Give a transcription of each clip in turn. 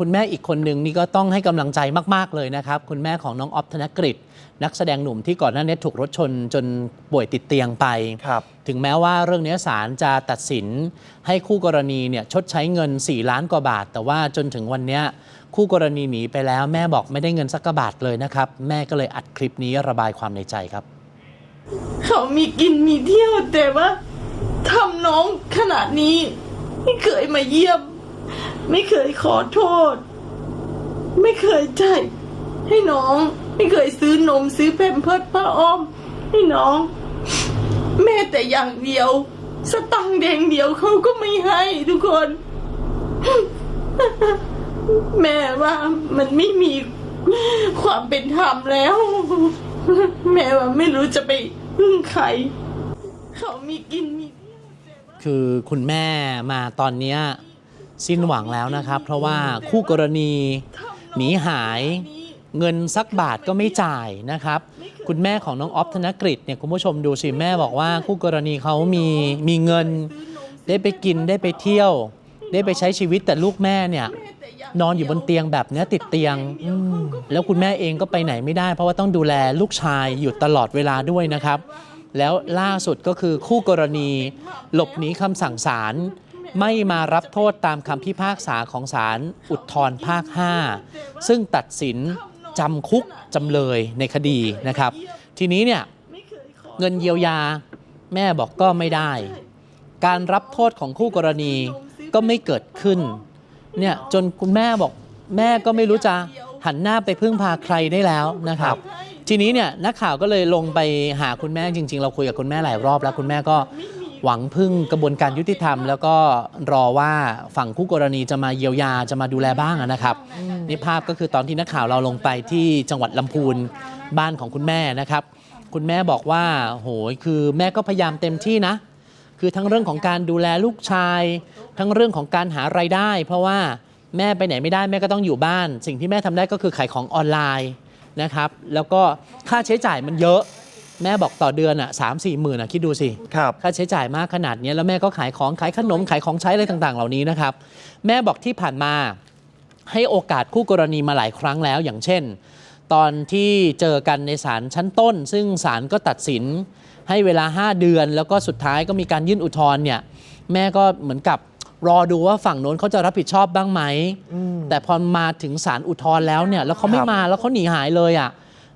คุณแม่อีกคนหนึ่งนี่ก็ต้องให้กำลังใจมาก ๆ เลยนะครับ คุณแม่ของน้องออฟธนกฤษนักแสดงหนุ่มที่ก่อนหน้านี้ถูกรถชนจนป่วยติดเตียงไปครับถึงแม้ว่าเรื่องนี้ศาลจะตัดสินให้คู่กรณีเนี่ยชดใช้เงิน 4 ล้านกว่าบาท แต่ว่าจนถึงวันเนี้ยคู่กรณีหนีไปแล้วแม่บอกไม่ได้เงินสักกระบาทเลยนะครับ แม่ก็เลยอัดคลิปนี้ระบายความในใจครับ เขามีกินมีเที่ยวแต่ว่าทำน้องขนาดนี้ไม่เคยมาเยี่ยม ไม่เคยขอโทษ ไม่เคยจ่ายให้น้อง ไม่เคยซื้อนมซื้อแพมเพิร์สผ้าอ้อม ให้น้อง แม่แต่อย่างเดียว สตังค์แดงเดียวเขาก็ไม่ให้ทุกคน แม่ว่ามันไม่มีความเป็นธรรมแล้ว แม่ว่าไม่รู้จะไปพึ่งใคร เขามีกินมีเที่ยวแต่ว่าคือคุณแม่มาตอนเนี้ย สิ้นหวังแล้วนะครับ เพราะว่าคู่กรณีหนีหายเงินสักบาทก็ไม่จ่ายนะครับ คุณแม่ของน้องออฟธนกฤษเนี่ยคุณผู้ชมดูสิแม่บอกว่าคู่กรณีเขามีมีเงิน ได้ไปกินได้ไปเที่ยว ได้ไปใช้ชีวิตแต่ลูกแม่เนี่ยนอนอยู่บนเตียงแบบเนี้ติดเตียง แล้วคุณแม่เองก็ไปไหนไม่ได้ เพราะว่าต้องดูแลลูกชายอยู่ตลอดเวลาด้วยนะครับ แล้วล่าสุดก็คือคู่กรณี หลบหนีคำสั่งศาล ไม่มารับโทษตามคำพิพากษาของศาลอุทธรภาค 5 ซึ่งตัดสินจำคุกจำเลยในคดีนะครับ ทีนี้เนี่ยเคยขอเงินเยียวยาแม่บอกก็ไม่ได้ การรับโทษของคู่กรณีก็ไม่เกิดขึ้นเนี่ยจนคุณแม่บอกแม่ก็ไม่รู้จะหันหน้าไปพึ่งพาใครได้แล้วนะครับ ทีนี้เนี่ยนักข่าวก็เลยลงไปหาคุณแม่จริง ๆ เราคุยกับคุณแม่หลายรอบแล้วคุณแม่ก็ หวังพึ่งกระบวนการยุติธรรม แล้วก็รอว่าฝั่งคู่กรณีจะมาเยียวยาจะมาดูแลบ้างนะครับนี่ภาพก็คือตอนที่นักข่าวเราลงไปที่จังหวัดลำพูนบ้านของคุณแม่นะครับ คุณแม่บอกว่าโหยคือแม่ก็พยายามเต็มที่นะ คือทั้งเรื่องของการดูแลลูกชาย ทั้งเรื่องของการหารายได้ เพราะว่าแม่ไปไหนไม่ได้แม่ก็ต้องอยู่บ้าน สิ่งที่แม่ทำได้ก็คือขายของออนไลน์นะครับ แล้วก็ค่าใช้จ่ายมันเยอะ แม่บอกต่อเดือนอะสามสี่หมื่นอะคิดดูสิ ครับ ค่าใช้จ่ายมากขนาดเนี้ยแล้วแม่ก็ขายของขายขนมขายของใช้อะไรต่าง ๆ เหล่านี้นะครับ แม่บอกที่ผ่านมาให้โอกาสคู่กรณีมาหลายครั้งแล้ว อย่างเช่น ตอนที่เจอกันในศาลชั้นต้น ซึ่งศาลก็ตัดสินให้เวลา 5 เดือน แล้วก็สุดท้ายก็มีการยื่นอุทธรณ์เนี่ยแม่ก็เหมือนกับรอดูว่าฝั่งโน้นเขาจะรับผิดชอบบ้างไหม แต่พอมาถึงศาลอุทธรณ์แล้วเนี่ยแล้วเขาไม่ครับ มาแล้วเขาหนีหายเลยอะ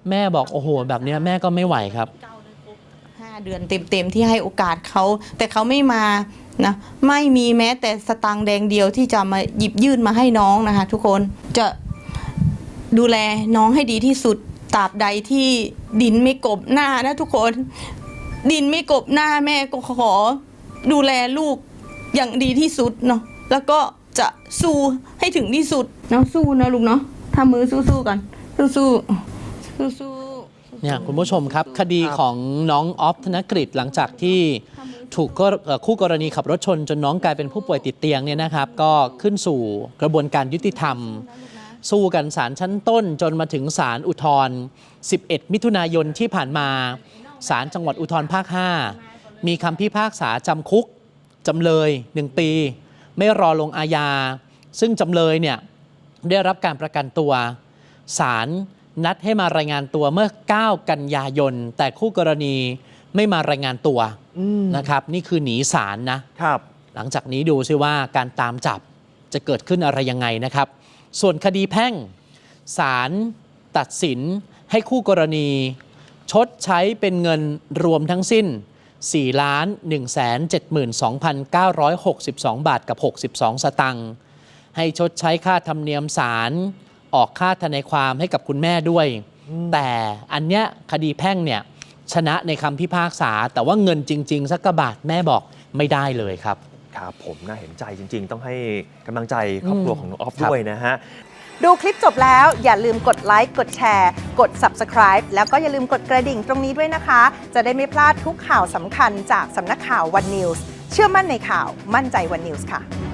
แม่บอกโอ้โห แบบเนี้ยแม่ก็ไม่ไหวครับ ห้าเดือนเต็มๆที่ให้โอกาสเขา แต่เขาไม่มานะไม่มีแม้แต่สตังค์แดงเดียวที่จะมาหยิบยื่นมาให้น้องนะคะ ทุกคนจะดูแลน้องให้ดีที่สุดตราบใดที่ดินไม่กบหน้านะทุกคน ดินไม่กบหน้าแม่ก็ขอ ดูแลลูกอย่างดีที่สุดเนาะแล้วก็จะสู้ให้ถึงที่สุดเนาะสู้นะลูกเนาะทำมือสู้ๆกันสู้ๆ สู้ๆเนี่ยคุณผู้ชมครับคดีครับของน้องออฟธนกฤษหลังจากที่ถูกก็เอ่อคู่กรณีขับรถชน จนน้องกลายเป็นผู้ป่วยติดเตียงเนี่ยนะครับ ก็ขึ้นสู่กระบวนการยุติธรรม สู้กันศาลชั้นต้นจนมาถึงศาลอุทธรณ์11 มิถุนายนที่ผ่านมาศาลจังหวัดอุทธรภาค 5 มีคำพิพากษาจำคุกจำเลย 1 ปี ไม่รอลงอาญาซึ่งจำเลยเนี่ยได้รับการประกันตัวศาล นัดให้มารายงานตัวเมื่อ 9 กันยายน แต่คู่กรณีไม่มารายงานตัวอืมนะครับ นี่คือหนีศาลนะครับ หลังจากนี้ดูซิว่าการตามจับจะเกิดขึ้นอะไรยังไงนะครับ ส่วนคดีแพ่งศาลตัดสินให้คู่กรณี ชดใช้เป็นเงินรวมทั้งสิ้น 4 ล้าน 1 7 2 9 6 2 บาทกับ 62 สตังค์ให้ชดใช้ค่าธรรมเนียมศาล ออกค่าทนายความให้กับคุณแม่ด้วย แต่อันเนี้ยคดีแพ่งเนี่ยชนะในคำพิพากษา แต่ว่าเงินจริง ๆ สักกระบาทแม่บอกไม่ได้เลยครับ ครับผมน่าเห็นใจจริง ๆ ต้องให้กำลังใจครอบครัวของน้องออฟด้วยนะฮะ ดูคลิปจบแล้วอย่าลืมกดไลค์ กดแชร์ กด Subscribe แล้วก็อย่าลืมกดกระดิ่งตรงนี้ด้วยนะคะ จะได้ไม่พลาดทุกข่าวสำคัญจากสำนักข่าววันนิวส์เชื่อมั่นในข่าวมั่นใจวันนิวส์ค่ะ